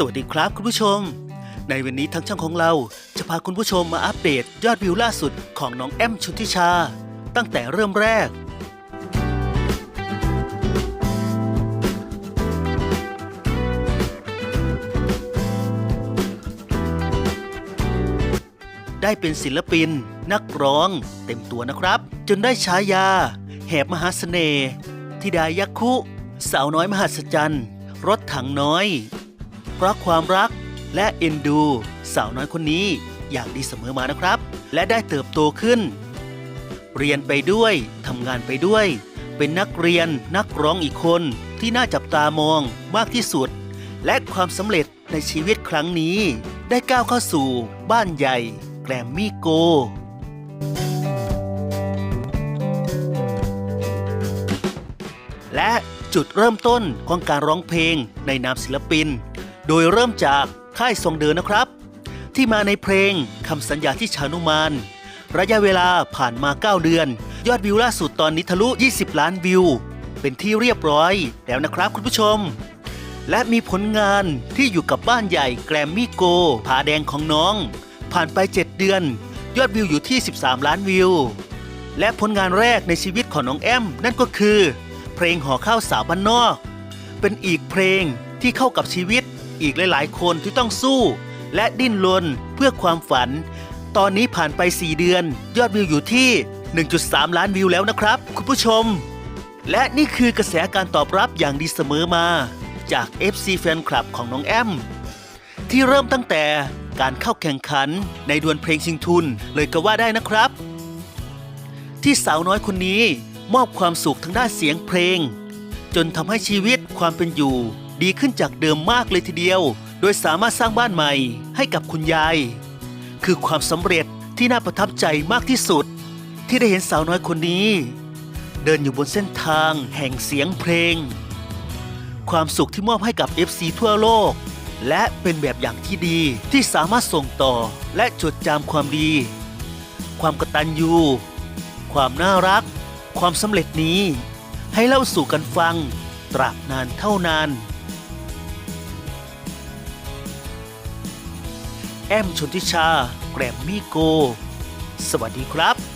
สวัสดีครับคุณผู้ชม ในวันนี้ทั้งช่องของเราจะพาคุณผู้ชมมาอัปเดตยอดวิวล่าสุดของน้องแอมชุติชา ตั้งแต่เริ่มแรก ได้เป็นศิลปิน นักร้อง เต็มตัวนะครับ จนได้ฉายา แหบมหาเสน่ห์ธิดายักคุ สาวน้อยมหัศจรรย์ รถถังน้อย เพราะความรักและเอ็นดู สาวน้อยคนนี้อย่างดีเสมอมานะครับ และได้เติบโตขึ้น เรียนไปด้วยทำงานไปด้วย เป็นนักเรียนนักร้องอีกคนที่น่าจับตามองมากที่สุด และความสำเร็จในชีวิตครั้งนี้ ได้ก้าวเข้าสู่บ้านใหญ่ แกรมมี่โกและจุดเริ่มต้นของการร้องเพลงในนามศิลปิน โดยเริ่มจากค่ายทรงเดินนะครับ ที่มาในเพลงคำสัญญาที่ชานุมาน ระยะเวลาผ่านมา 9 เดือน ยอดวิวล่าสุดตอนนี้ทะลุ 20 ล้านวิว เป็นที่เรียบร้อยแล้วนะครับคุณผู้ชม และมีผลงานที่อยู่กับบ้านใหญ่แกรมมี่โกผาแดงของน้อง ผ่านไป 7 เดือน ยอดวิวอยู่ที่ 13 ล้านวิว และผลงานแรกในชีวิตของน้องแอม นั่นก็คือ เพลงห่อข้าวสาวบ้านนอก เป็นอีกเพลงที่เข้ากับชีวิต อีกหลายๆ คนที่ต้องสู้ และดิ้นรนเพื่อความฝัน ตอนนี้ผ่านไป 4 เดือน ยอดวิวอยู่ที่ 1.3 ล้านวิวแล้วนะครับ คุณผู้ชม และนี่คือกระแสการตอบรับอย่างดีเสมอมา จาก FC แฟนคลับของน้องแอม ที่เริ่มตั้งแต่การเข้าแข่งขันในดวลเพลงชิงทุนเลยก็ว่าได้นะครับ ที่สาวน้อยคนนี้มอบความสุขทางด้านเสียงเพลง จนทำให้ชีวิตความเป็นอยู่ ดีขึ้นจากเดิมมากเลยทีเดียว โดยสามารถสร้างบ้านใหม่ให้กับคุณยาย คือความสำเร็จที่น่าประทับใจมากที่สุด ที่ได้เห็นสาวน้อยคนนี้ เดินอยู่บนเส้นทางแห่งเสียงเพลง ความสุขที่มอบให้กับ FC ทั่วโลก และเป็นแบบอย่างที่ดีที่สามารถส่งต่อและจดจำความดี ความกตัญญูความน่ารัก ความสำเร็จนี้ ให้เล่าสู่กันฟัง ตราบนานเท่านาน แอมชนทิชา แกรมมี่โก สวัสดีครับ